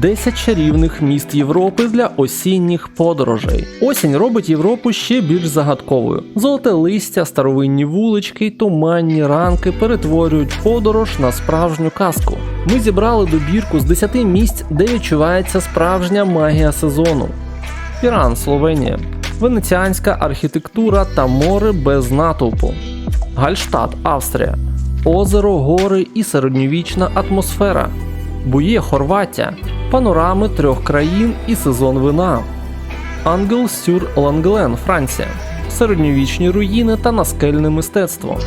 10 чарівних міст Європи для осінніх подорожей. Осінь робить Європу ще більш загадковою. Золоте листя, старовинні вулички й туманні ранки перетворюють подорож на справжню казку. Ми зібрали добірку з 10 місць, де відчувається справжня магія сезону. Піран, Словенія, венеціанська архітектура та море без натовпу. Гальштадт, Австрія, озеро, гори і середньовічна атмосфера. Бує, Хорватія, панорами трьох країн і сезон вина. Ангел сюр Ланглен, Франція, середньовічні руїни та наскельне мистецтво.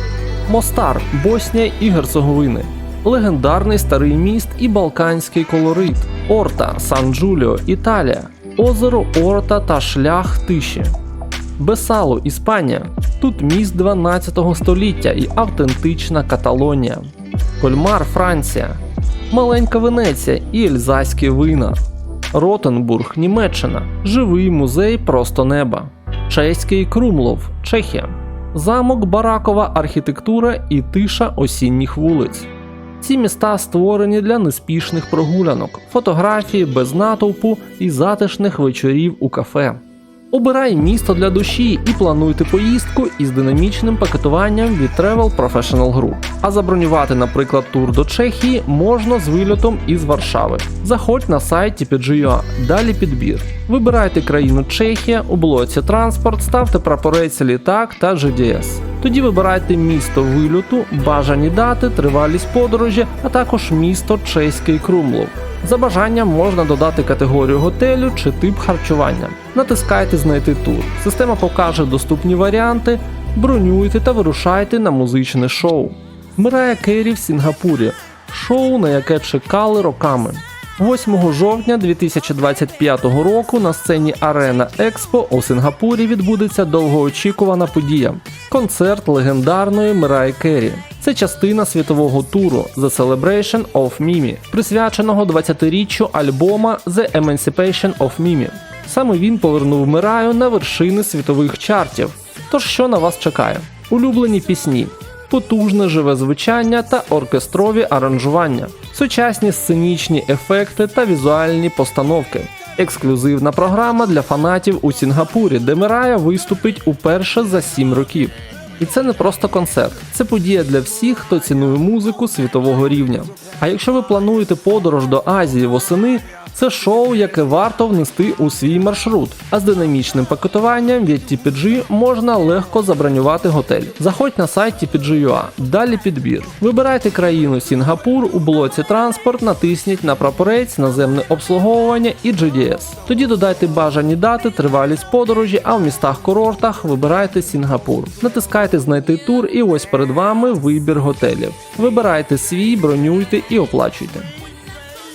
Мостар, Боснія і Герцеговини, легендарний старий міст і балканський колорит. Орта, Сан Джуліо, Італія, озеро Орта та шлях тиші. Бесало, Іспанія. Тут міст 12 століття і автентична Каталонія. Кольмар, Франція. Маленька Венеція і ельзаські вина. Ротенбург, Німеччина. Живий музей просто неба. Чеський Крумлов, Чехія. Замок Баракова архітектура і тиша осінніх вулиць. Ці міста створені для неспішних прогулянок, фотографії без натовпу і затишних вечорів у кафе. Обирай місто для душі і плануйте поїздку із динамічним пакетуванням від Travel Professional Group. А забронювати, наприклад, тур до Чехії можна з вильотом із Варшави. Заходь на сайт TPG.ua, далі підбір. Вибирайте країну Чехія, у блоці транспорт, ставте прапорець літак та GDS. Тоді вибирайте місто вильоту, бажані дати, тривалість подорожі, а також місто Чеський Крумлов. За бажанням можна додати категорію готелю чи тип харчування. Натискайте Знайти тур. Система покаже доступні варіанти, бронюйте та вирушайте на музичне шоу. Мирає Керрі в Сінгапурі шоу, на яке чекали роками. 8 жовтня 2025 року на сцені Арена Експо у Сингапурі відбудеться довгоочікувана подія концерт легендарної Мираї Керрі. Це частина світового туру The Celebration of Mimi, присвяченого 20-річчю альбома The Emancipation of Mimi. Саме він повернув Мираю на вершини світових чартів. Тож що на вас чекає? Улюблені пісні, потужне живе звучання та оркестрові аранжування, сучасні сценічні ефекти та візуальні постановки. Ексклюзивна програма для фанатів у Сінгапурі, де Мирая виступить уперше за 7 років. І це не просто концерт, це подія для всіх, хто цінує музику світового рівня. А якщо ви плануєте подорож до Азії восени, це шоу, яке варто внести у свій маршрут. А з динамічним пакетуванням від TPG можна легко забронювати готель. Заходь на сайт TPG.ua, далі підбір. Вибирайте країну Сінгапур у блоці транспорт, натисніть на прапорець, наземне обслуговування і GDS. Тоді додайте бажані дати, тривалість подорожі, а в містах-курортах вибирайте Сінгапур. Натискайте знайти тур, і ось перед вами вибір готелів. Вибирайте свій, бронюйте і оплачуйте.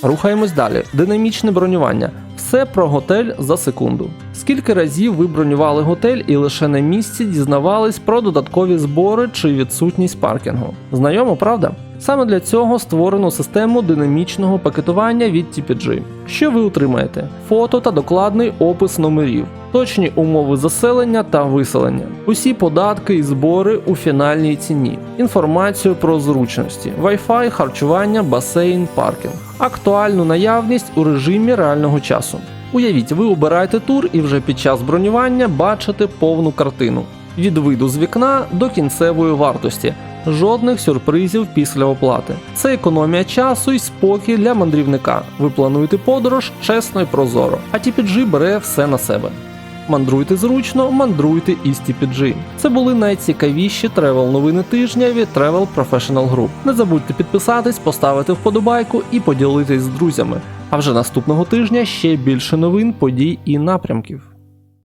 Рухаємось далі. Динамічне бронювання. Все про готель за секунду. Скільки разів ви бронювали готель і лише на місці дізнавались про додаткові збори чи відсутність паркінгу? Знайомо, правда? Саме для цього створено систему динамічного пакетування від TPG. Що ви отримаєте? Фото та докладний опис номерів, точні умови заселення та виселення, усі податки і збори у фінальній ціні, інформацію про зручності, Wi-Fi, харчування, басейн, паркінг, актуальну наявність у режимі реального часу. Уявіть, ви обираєте тур і вже під час бронювання бачите повну картину від виду з вікна до кінцевої вартості. Жодних сюрпризів після оплати. Це економія часу і спокій для мандрівника. Ви плануєте подорож чесно і прозоро, а TPG бере все на себе. Мандруйте зручно, мандруйте із TPG. Це були найцікавіші тревел новини тижня від Travel Professional Group. Не забудьте підписатись, поставити вподобайку і поділитись з друзями. А вже наступного тижня ще більше новин, подій і напрямків.